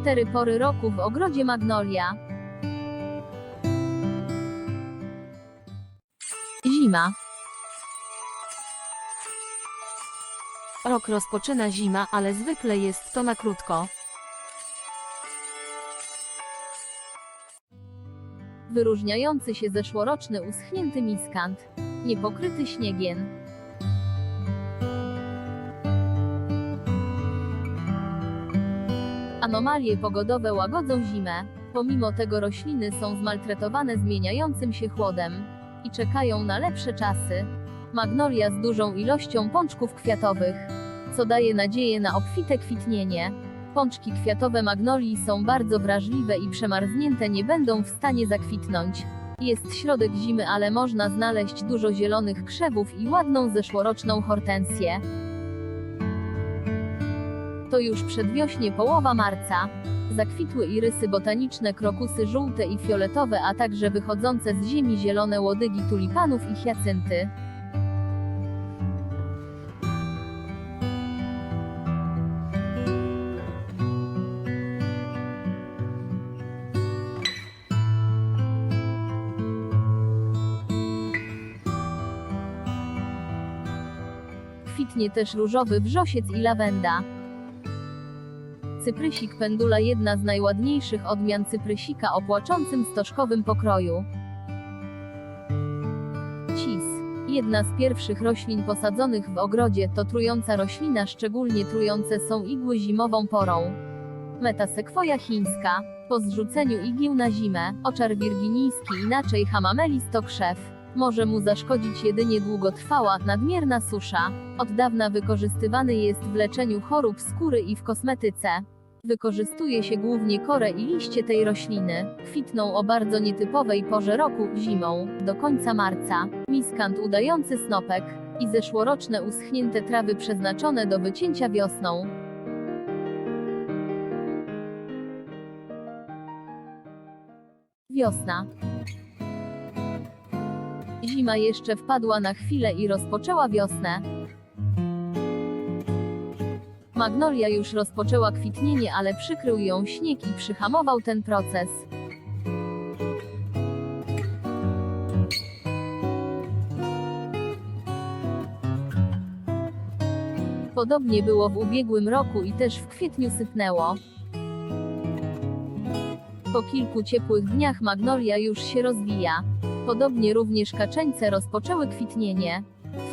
cztery pory roku w ogrodzie Magnolia. Zima. Rok rozpoczyna zima, ale zwykle jest to na krótko. Wyróżniający się zeszłoroczny uschnięty miskant. Niepokryty śniegiem. Anomalie pogodowe łagodzą zimę. Pomimo tego rośliny są zmaltretowane zmieniającym się chłodem i czekają na lepsze czasy. Magnolia z dużą ilością pączków kwiatowych, co daje nadzieję na obfite kwitnienie. Pączki kwiatowe magnolii są bardzo wrażliwe i przemarznięte nie będą w stanie zakwitnąć. Jest środek zimy, ale można znaleźć dużo zielonych krzewów i ładną zeszłoroczną hortensję. To już przedwiośnie połowa marca. Zakwitły irysy botaniczne, krokusy żółte i fioletowe, a także wychodzące z ziemi zielone łodygi tulipanów i hiacynty. Kwitnie też różowy wrzosiec i lawenda. Cyprysik pendula jedna z najładniejszych odmian cyprysika o płaczącym stożkowym pokroju. Cis. Jedna z pierwszych roślin posadzonych w ogrodzie to trująca roślina, szczególnie trujące są igły zimową porą. Metasekwoja chińska. Po zrzuceniu igieł na zimę, oczar wirginijski inaczej hamamelis to krzew. Może mu zaszkodzić jedynie długotrwała, nadmierna susza. Od dawna wykorzystywany jest w leczeniu chorób skóry i w kosmetyce. Wykorzystuje się głównie korę i liście tej rośliny. Kwitną o bardzo nietypowej porze roku, zimą, do końca marca. Miskant udający snopek i zeszłoroczne uschnięte trawy przeznaczone do wycięcia wiosną. Wiosna. Zima jeszcze wpadła na chwilę i rozpoczęła wiosnę. Magnolia już rozpoczęła kwitnienie, ale przykrył ją śnieg i przyhamował ten proces. Podobnie było w ubiegłym roku i też w kwietniu sypnęło. Po kilku ciepłych dniach magnolia już się rozwija. Podobnie również kaczeńce rozpoczęły kwitnienie.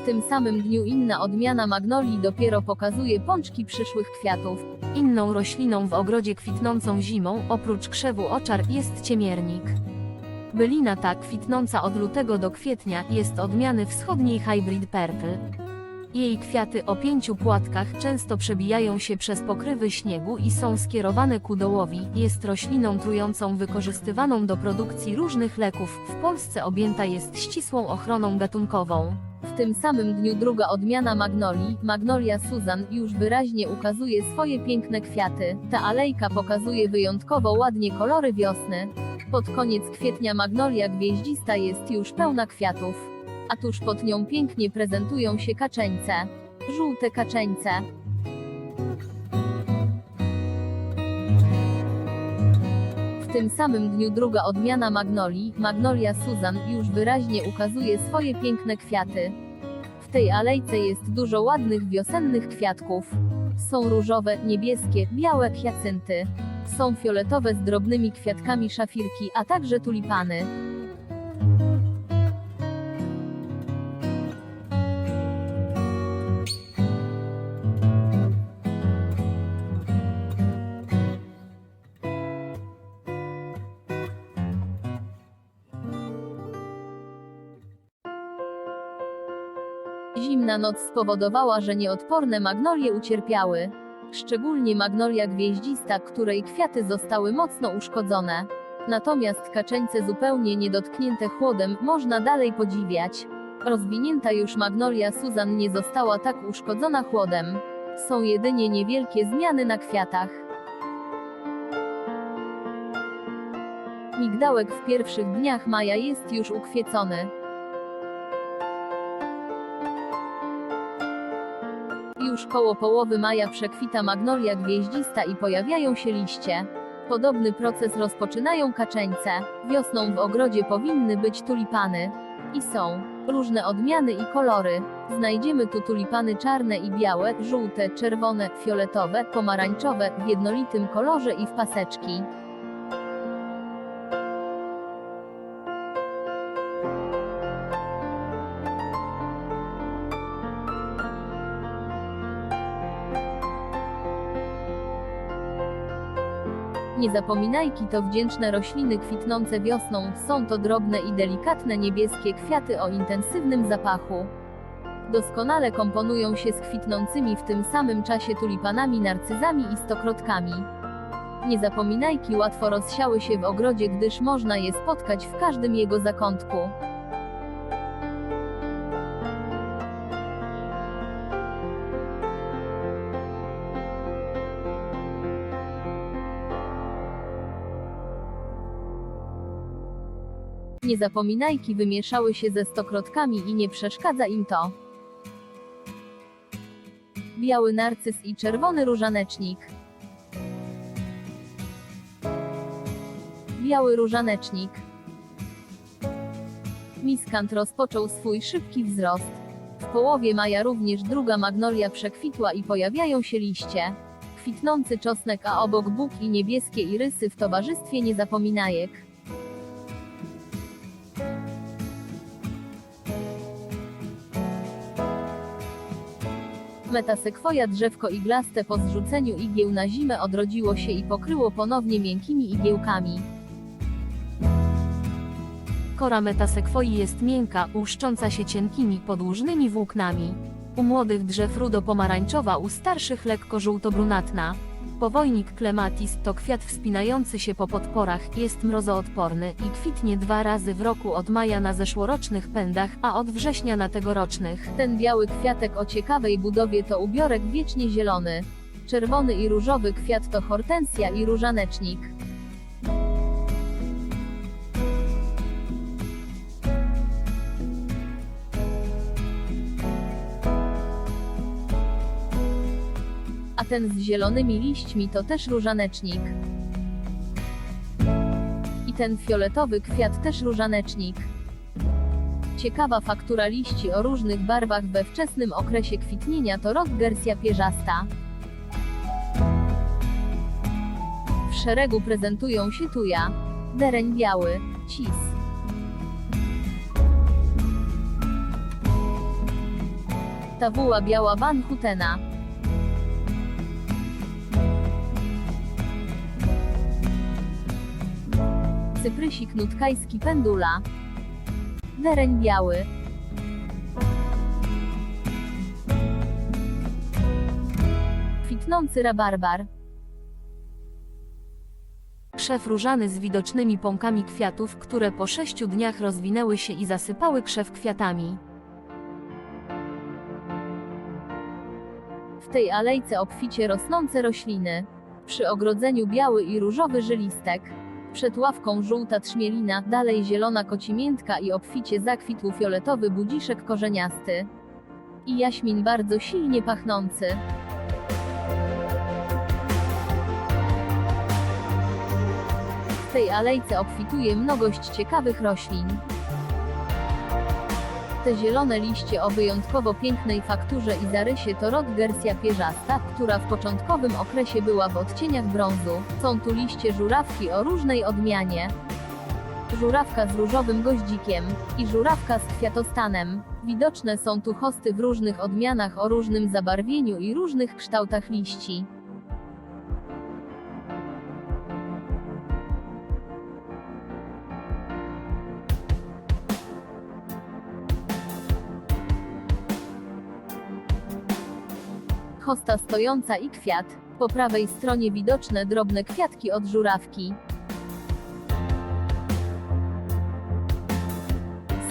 W tym samym dniu inna odmiana magnolii dopiero pokazuje pączki przyszłych kwiatów. Inną rośliną w ogrodzie kwitnącą zimą, oprócz krzewu oczar, jest ciemiernik. Bylina ta, kwitnąca od lutego do kwietnia, jest odmiany wschodniej Hybrid Purple. Jej kwiaty o pięciu płatkach często przebijają się przez pokrywy śniegu i są skierowane ku dołowi. Jest rośliną trującą wykorzystywaną do produkcji różnych leków. W Polsce objęta jest ścisłą ochroną gatunkową. W tym samym dniu druga odmiana magnolii, Magnolia Susan, już wyraźnie ukazuje swoje piękne kwiaty. Ta alejka pokazuje wyjątkowo ładnie kolory wiosny. Pod koniec kwietnia magnolia gwieździsta jest już pełna kwiatów. A tuż pod nią pięknie prezentują się kaczeńce. Żółte kaczeńce. W tym samym dniu druga odmiana magnolii, Magnolia Susan, już wyraźnie ukazuje swoje piękne kwiaty. W tej alejce jest dużo ładnych wiosennych kwiatków. Są różowe, niebieskie, białe hiacynty. Są fioletowe z drobnymi kwiatkami szafirki, a także tulipany. Zimna noc spowodowała, że nieodporne magnolie ucierpiały. Szczególnie magnolia gwieździsta, której kwiaty zostały mocno uszkodzone. Natomiast kaczeńce zupełnie niedotknięte chłodem można dalej podziwiać. Rozwinięta już magnolia Susan nie została tak uszkodzona chłodem. Są jedynie niewielkie zmiany na kwiatach. Migdałek w pierwszych dniach maja jest już ukwiecony. Już koło połowy maja przekwita magnolia gwieździsta i pojawiają się liście. Podobny proces rozpoczynają kaczeńce. Wiosną w ogrodzie powinny być tulipany. I są różne odmiany i kolory. Znajdziemy tu tulipany czarne i białe, żółte, czerwone, fioletowe, pomarańczowe, w jednolitym kolorze i w paseczki. Niezapominajki to wdzięczne rośliny kwitnące wiosną, są to drobne i delikatne niebieskie kwiaty o intensywnym zapachu. Doskonale komponują się z kwitnącymi w tym samym czasie tulipanami, narcyzami i stokrotkami. Niezapominajki łatwo rozsiały się w ogrodzie, gdyż można je spotkać w każdym jego zakątku. Niezapominajki wymieszały się ze stokrotkami i nie przeszkadza im to. Biały narcyz i czerwony różanecznik. Biały różanecznik. Miskant rozpoczął swój szybki wzrost. W połowie maja również druga magnolia przekwitła i pojawiają się liście. Kwitnący czosnek, a obok bóg i niebieskie irysy w towarzystwie niezapominajek. Metasekwoja drzewko iglaste po zrzuceniu igieł na zimę odrodziło się i pokryło ponownie miękkimi igiełkami. Kora metasekwoi jest miękka, łuszcząca się cienkimi, podłużnymi włóknami. U młodych drzew rudo-pomarańczowa, u starszych lekko żółto-brunatna. Powojnik clematis to kwiat wspinający się po podporach, jest mrozoodporny i kwitnie dwa razy w roku od maja na zeszłorocznych pędach, a od września na tegorocznych. Ten biały kwiatek o ciekawej budowie to ubiorek wiecznie zielony. Czerwony i różowy kwiat to hortensja i różanecznik. Ten z zielonymi liśćmi to też różanecznik. I ten fioletowy kwiat też różanecznik. Ciekawa faktura liści o różnych barwach we wczesnym okresie kwitnienia to Rotgersia pierzasta. W szeregu prezentują się tuja, dereń biały, cis. Tawuła biała Van Hutena. Cyprysik nutkajski pendula. Dereń biały. Kwitnący rabarbar. Krzew różany z widocznymi pąkami kwiatów, które po sześciu dniach rozwinęły się i zasypały krzew kwiatami. W tej alejce obficie rosnące rośliny. Przy ogrodzeniu biały i różowy żylistek. Przed ławką żółta trzmielina, dalej zielona kocimiętka i obficie zakwitł fioletowy budziszek korzeniasty. I jaśmin bardzo silnie pachnący. W tej alejce obfituje mnogość ciekawych roślin. Zielone liście o wyjątkowo pięknej fakturze i zarysie to Rotgersia pierzasta, która w początkowym okresie była w odcieniach brązu. Są tu liście żurawki o różnej odmianie. Żurawka z różowym goździkiem i żurawka z kwiatostanem. Widoczne są tu hosty w różnych odmianach o różnym zabarwieniu i różnych kształtach liści. Hosta stojąca i kwiat. Po prawej stronie widoczne drobne kwiatki od żurawki.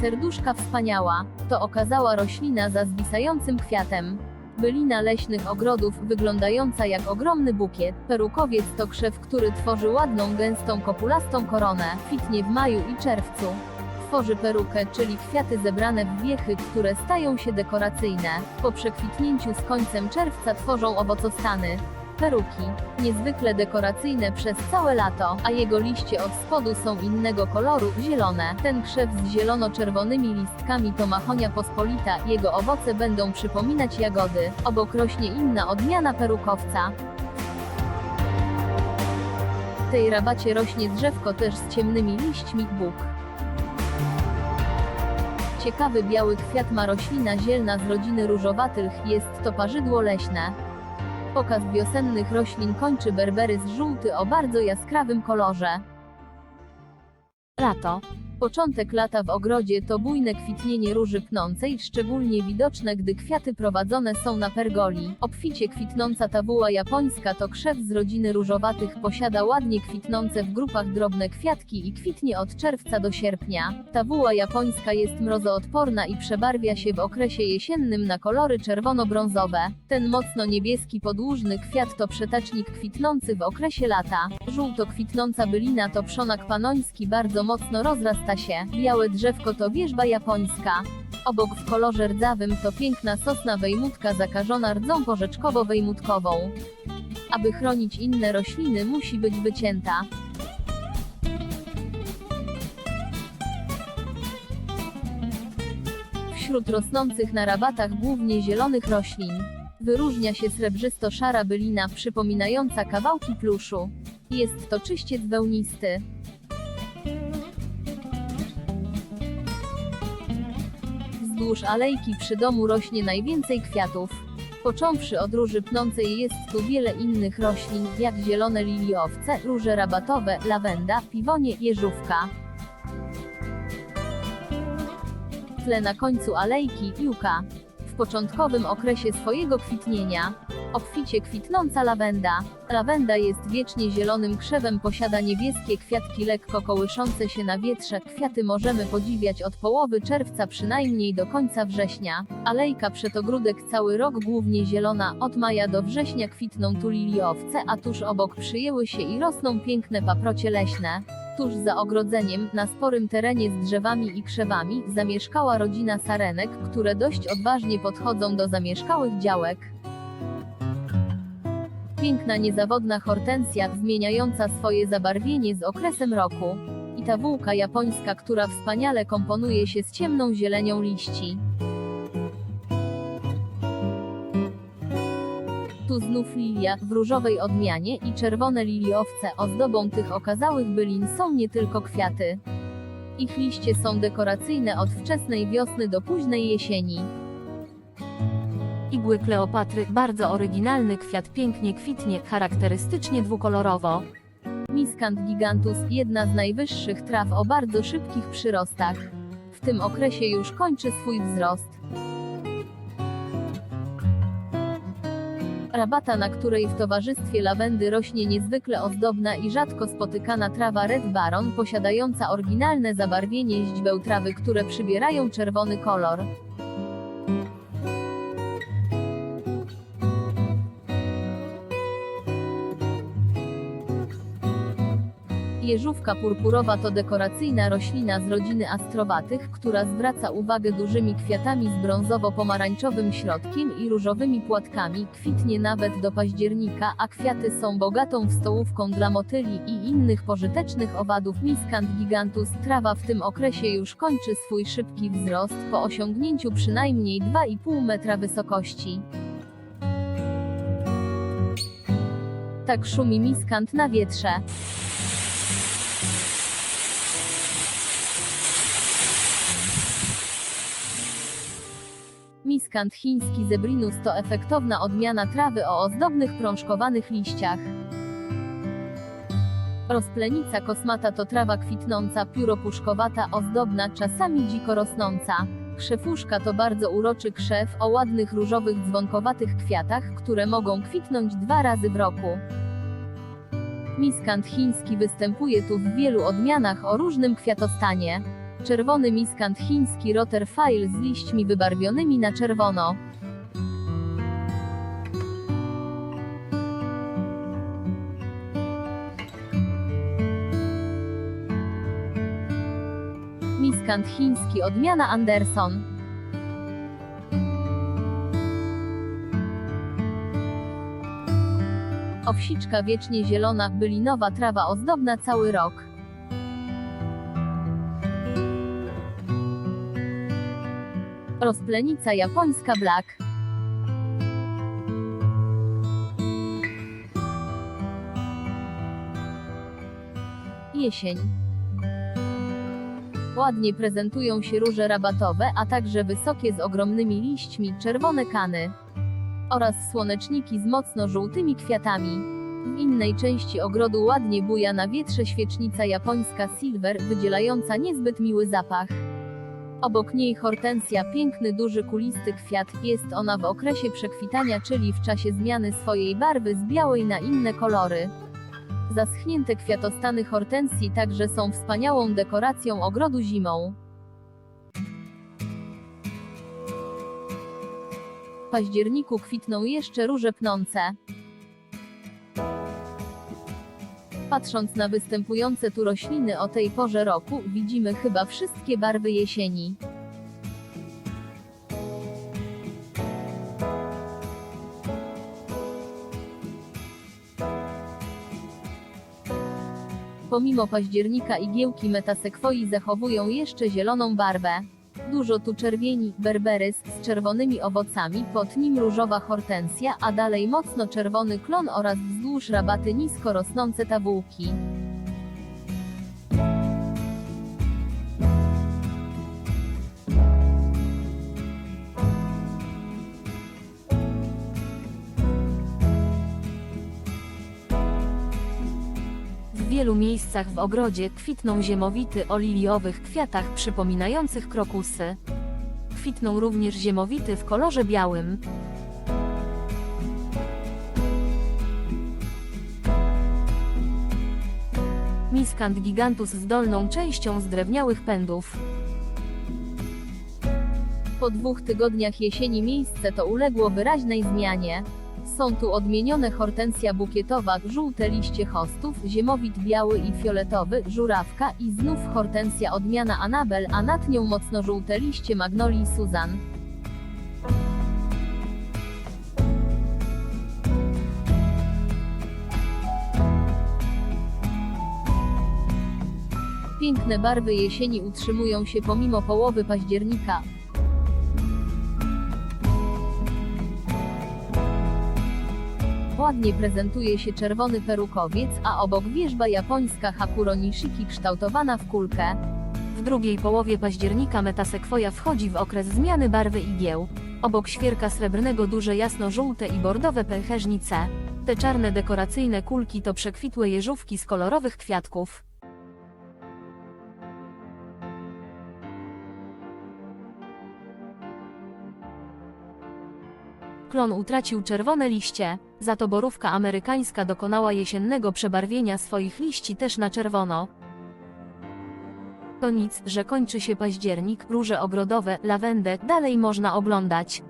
Serduszka wspaniała, to okazała roślina za zwisającym kwiatem. Bylina leśnych ogrodów, wyglądająca jak ogromny bukiet. Perukowiec to krzew, który tworzy ładną, gęstą, kopulastą koronę. Kwitnie w maju i czerwcu. Tworzy perukę, czyli kwiaty zebrane w wiechy, które stają się dekoracyjne. Po przekwitnięciu z końcem czerwca tworzą owocostany. peruki. Niezwykle dekoracyjne przez całe lato, a jego liście od spodu są innego koloru, zielone. Ten krzew z zielono-czerwonymi listkami to machonia pospolita, jego owoce będą przypominać jagody. Obok rośnie inna odmiana perukowca. W tej rabacie rośnie drzewko też z ciemnymi liśćmi, bóg. Ciekawy biały kwiat ma roślina zielna z rodziny różowatych, jest to parzydło leśne. Pokaz wiosennych roślin kończy berberys żółty o bardzo jaskrawym kolorze. Lato. Początek lata w ogrodzie to bujne kwitnienie róży pnącej, szczególnie widoczne, gdy kwiaty prowadzone są na pergoli. Obficie kwitnąca tawuła japońska to krzew z rodziny różowatych, posiada ładnie kwitnące w grupach drobne kwiatki i kwitnie od czerwca do sierpnia. Tawuła japońska jest mrozoodporna i przebarwia się w okresie jesiennym na kolory czerwono-brązowe. Ten mocno niebieski podłużny kwiat to przetacznik kwitnący w okresie lata. Żółto kwitnąca bylina to przonak panoński bardzo mocno rozrasta Białe drzewko to wierzba japońska. Obok w kolorze rdzawym to piękna sosna wejmutka zakażona rdzą porzeczkowo-wejmutkową. Aby chronić inne rośliny musi być wycięta. Wśród rosnących na rabatach głównie zielonych roślin wyróżnia się srebrzysto-szara bylina przypominająca kawałki pluszu. Jest to czyściec wełnisty. Wzdłuż alejki przy domu rośnie najwięcej kwiatów. Począwszy od róży pnącej jest tu wiele innych roślin, jak zielone liliowce, róże rabatowe, lawenda, piwonie, jeżówka. Tle na końcu alejki, juka. W początkowym okresie swojego kwitnienia, obficie kwitnąca lawenda. Lawenda jest wiecznie zielonym krzewem, posiada niebieskie kwiatki lekko kołyszące się na wietrze. Kwiaty możemy podziwiać od połowy czerwca przynajmniej do końca września. Alejka przed ogródek cały rok głównie zielona, od maja do września kwitną tu liliowce, a tuż obok przyjęły się i rosną piękne paprocie leśne. Tuż za ogrodzeniem, na sporym terenie z drzewami i krzewami, zamieszkała rodzina sarenek, które dość odważnie podchodzą do zamieszkałych działek. Piękna niezawodna hortensja, zmieniająca swoje zabarwienie z okresem roku. I ta wółka japońska, która wspaniale komponuje się z ciemną zielenią liści. Tu znów lilia, w różowej odmianie i czerwone liliowce ozdobą tych okazałych bylin są nie tylko kwiaty. Ich liście są dekoracyjne od wczesnej wiosny do późnej jesieni. Igły Kleopatry, bardzo oryginalny kwiat pięknie kwitnie, charakterystycznie dwukolorowo. Miskant gigantus, jedna z najwyższych traw o bardzo szybkich przyrostach. W tym okresie już kończy swój wzrost. Rabata, na której w towarzystwie lawendy rośnie niezwykle ozdobna i rzadko spotykana trawa Red Baron, posiadająca oryginalne zabarwienie źdźbeł trawy, które przybierają czerwony kolor. Jeżówka purpurowa to dekoracyjna roślina z rodziny astrowatych, która zwraca uwagę dużymi kwiatami z brązowo-pomarańczowym środkiem i różowymi płatkami, kwitnie nawet do października, a kwiaty są bogatą wstołówką dla motyli i innych pożytecznych owadów. Miskant gigantus, trawa w tym okresie już kończy swój szybki wzrost, po osiągnięciu przynajmniej 2,5 metra wysokości. Tak szumi miskant na wietrze. Miskant chiński Zebrinus to efektowna odmiana trawy o ozdobnych prążkowanych liściach. Rozplenica kosmata to trawa kwitnąca, pióropuszkowata, ozdobna, czasami dziko rosnąca. Krzefuszka to bardzo uroczy krzew o ładnych różowych dzwonkowatych kwiatach, które mogą kwitnąć dwa razy w roku. Miskant chiński występuje tu w wielu odmianach o różnym kwiatostanie. Czerwony miskant chiński Rotterfile z liśćmi wybarwionymi na czerwono. Miskant chiński odmiana Anderson. Owsiczka wiecznie zielona, bylinowa trawa ozdobna cały rok. Rozplenica japońska black. Jesień. Ładnie prezentują się róże rabatowe, a także wysokie z ogromnymi liśćmi, czerwone kany. Oraz słoneczniki z mocno żółtymi kwiatami. W innej części ogrodu ładnie buja na wietrze świecznica japońska silver, wydzielająca niezbyt miły zapach. Obok niej hortensja, piękny duży kulisty kwiat, jest ona w okresie przekwitania, czyli w czasie zmiany swojej barwy z białej na inne kolory. Zaschnięte kwiatostany hortensji także są wspaniałą dekoracją ogrodu zimą. W październiku kwitną jeszcze róże pnące. Patrząc na występujące tu rośliny o tej porze roku, widzimy chyba wszystkie barwy jesieni. Pomimo października igiełki metasekwoi zachowują jeszcze zieloną barwę. Dużo tu czerwieni, berberys z czerwonymi owocami, pod nim różowa hortensja, a dalej mocno czerwony klon oraz wzdłuż rabaty nisko rosnące tabółki. Wielu miejscach w ogrodzie kwitną ziemowity o liliowych kwiatach przypominających krokusy. Kwitną również ziemowity w kolorze białym. Miskant gigantus z dolną częścią zdrewniałych pędów. Po dwóch tygodniach jesieni miejsce to uległo wyraźnej zmianie. Są tu odmienione hortensja bukietowa, żółte liście hostów, ziemowit biały i fioletowy, żurawka i znów hortensja odmiana Anabel, a nad nią mocno żółte liście magnolii Suzan. Piękne barwy jesieni utrzymują się pomimo połowy października, Ładnie prezentuje się czerwony perukowiec, a obok wierzba japońska Hakuro Nishiki kształtowana w kulkę. W drugiej połowie października metasekwoja wchodzi w okres zmiany barwy igieł. Obok świerka srebrnego duże jasno-żółte i bordowe pęcherzyce. Te czarne dekoracyjne kulki to przekwitłe jeżówki z kolorowych kwiatków. Klon utracił czerwone liście, za to borówka amerykańska dokonała jesiennego przebarwienia swoich liści też na czerwono. To nic, że kończy się październik, róże ogrodowe, lawendę, dalej można oglądać.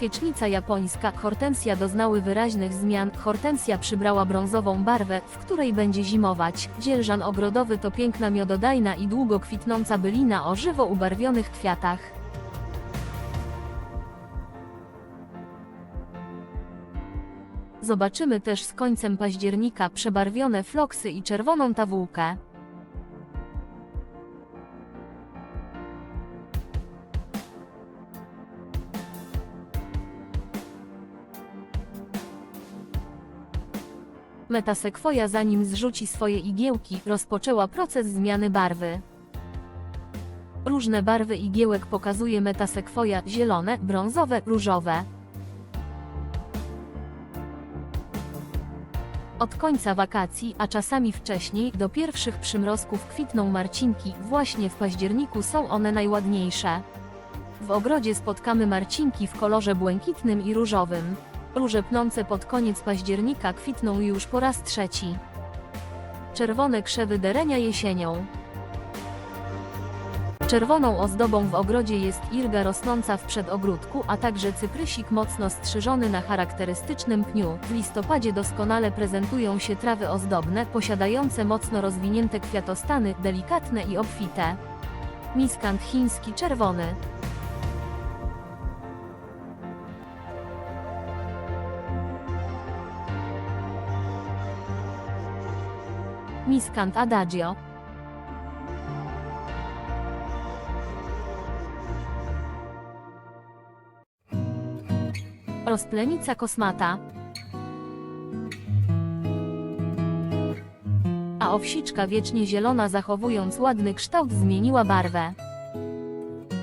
Świecznica japońska, hortensja doznały wyraźnych zmian, hortensja przybrała brązową barwę, w której będzie zimować, dzierżan ogrodowy to piękna miododajna i długo kwitnąca bylina o żywo ubarwionych kwiatach. Zobaczymy też z końcem października przebarwione floksy i czerwoną tawółkę. Metasekwoja zanim zrzuci swoje igiełki, rozpoczęła proces zmiany barwy. Różne barwy igiełek pokazuje metasekwoja, zielone, brązowe, różowe. Od końca wakacji, a czasami wcześniej, do pierwszych przymrozków kwitną marcinki, właśnie w październiku są one najładniejsze. W ogrodzie spotkamy marcinki w kolorze błękitnym i różowym. Róże pnące pod koniec października kwitną już po raz trzeci. Czerwone krzewy derenia jesienią. Czerwoną ozdobą w ogrodzie jest irga rosnąca w przedogródku, a także cyprysik mocno strzyżony na charakterystycznym pniu. W listopadzie doskonale prezentują się trawy ozdobne, posiadające mocno rozwinięte kwiatostany, delikatne i obfite. Miskant chiński czerwony. Miskant adagio. Rozplenica kosmata. A owsiczka wiecznie zielona zachowując ładny kształt zmieniła barwę.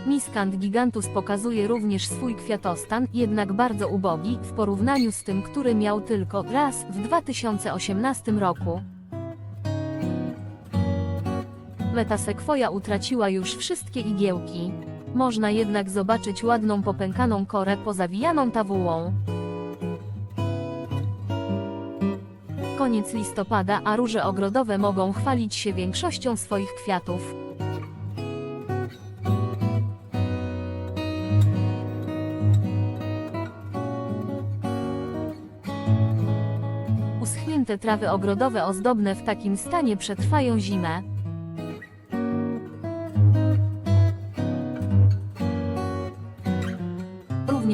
Miskant gigantus pokazuje również swój kwiatostan, jednak bardzo ubogi, w porównaniu z tym, który miał tylko raz w 2018 roku. Metasekwoja utraciła już wszystkie igiełki. Można jednak zobaczyć ładną popękaną korę pozawijaną tawułą. Koniec listopada, a róże ogrodowe mogą chwalić się większością swoich kwiatów. Uschnięte trawy ogrodowe ozdobne w takim stanie przetrwają zimę.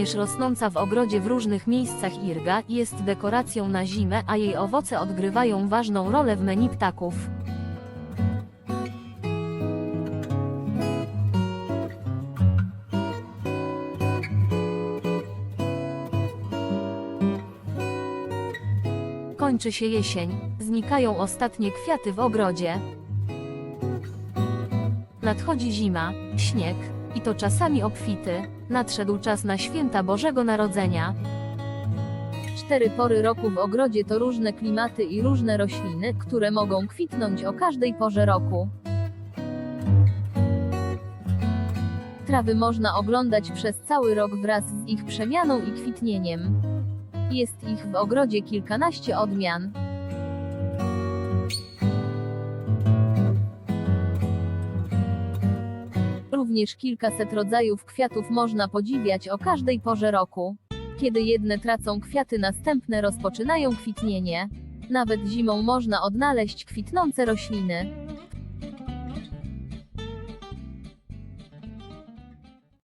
Również rosnąca w ogrodzie w różnych miejscach irga jest dekoracją na zimę, a jej owoce odgrywają ważną rolę w menu ptaków. Kończy się jesień, znikają ostatnie kwiaty w ogrodzie. Nadchodzi zima, śnieg, i to czasami obfity. Nadszedł czas na święta Bożego Narodzenia. Cztery pory roku w ogrodzie to różne klimaty i różne rośliny, które mogą kwitnąć o każdej porze roku. Trawy można oglądać przez cały rok wraz z ich przemianą i kwitnieniem. Jest ich w ogrodzie kilkanaście odmian. Również kilkaset rodzajów kwiatów można podziwiać o każdej porze roku. Kiedy jedne tracą kwiaty, następne rozpoczynają kwitnienie. Nawet zimą można odnaleźć kwitnące rośliny.